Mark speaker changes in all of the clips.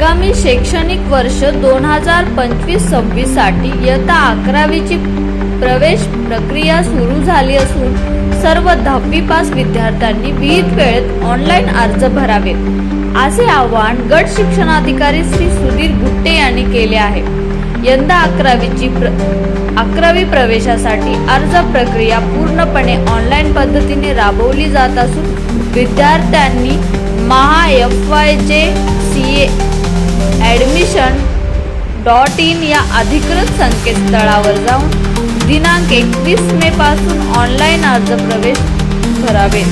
Speaker 1: आगामी शैक्षणिक वर्ष दोन हजार पंचवीस सव्वीससाठी इयत्ता अकरावीची प्रवेश प्रक्रिया सुरू झाली असून सर्व दहावी पास विद्यार्थ्यांनी विहित वेळेत ऑनलाईन अर्ज भरावे असे आवाहन गट शिक्षणाधिकारी श्री सुधीर गुट्टे यांनी केले आहे. यंदा अकरावीची प्र अकरावी प्रवेशासाठी अर्ज प्रक्रिया पूर्णपणे ऑनलाईन पद्धतीने राबवली जात असून विद्यार्थ्यांनी Maha F Y J C A admission dot in या अधिकृत संकेतस्थळावर जाऊन दिनांक एकवीस मे पासून ऑनलाईन अर्ज प्रवेश भरावे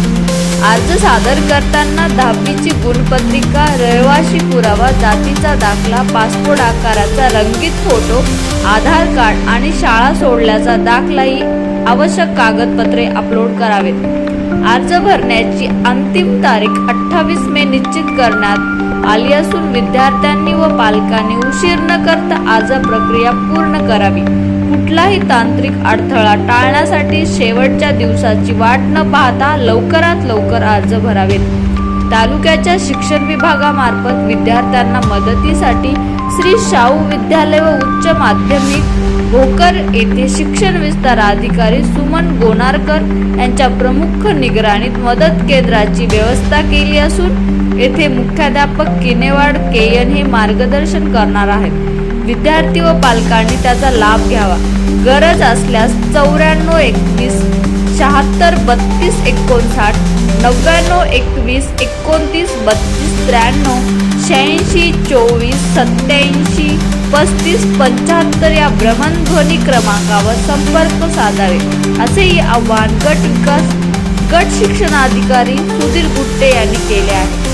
Speaker 1: अर्ज सादर करताना दहावीची गुणपत्रिका रहिवाशी पुरावा जातीचा दाखला पासपोर्ट आकाराचा रंगीत फोटो आधार कार्ड आणि शाळा सोडल्याचा दाखला ही आवश्यक कागदपत्रे अपलोड करावेत. अर्ज भरण्याची अंतिम तारीख अठ्ठावीस मे निश्चित करण्यात आली असून विद्यार्थ्यांनी व पालकांनी उशीर न करता आज प्रक्रिया पूर्ण करावी. कुठलाही तांत्रिक अडथळा टाळण्यासाठी शेवटच्या दिवसाची वाट न पाहता लवकरात लवकर अर्ज भरावेत. तालुक्याच्या शिक्षण विभागामार्फत विद्यार्थ्यांना मदतीसाठी श्री शाहू विद्यालय व उच्च माध्यमिक भोकर येथे शिक्षण विस्तार अधिकारी सुमन गोनारकर यांच्या प्रमुख निगराणीत मदत केंद्राची व्यवस्था केली असून येथे मुख्याध्यापक किनेवाड केयन हे मार्गदर्शन करणार आहेत. विद्यार्थी व पालकांनी त्याचा लाभ घ्यावा. गरज असल्यास चौऱ्याण्णव एकवीस शहात्तर बत्तीस एकोणसाठ नव्याण्णव एकवीस एकोणतीस बत्तीस त्र्याण्णव शहाऐंशी चोवीस सत्याऐंशी पस्तीस पंच्याहत्तर या भ्रमणध्वनी क्रमांकावर संपर्क साधावे असेही आव्हान गट विकास गट शिक्षणाधिकारी सुधीर गुट्टे यांनी केले आहे.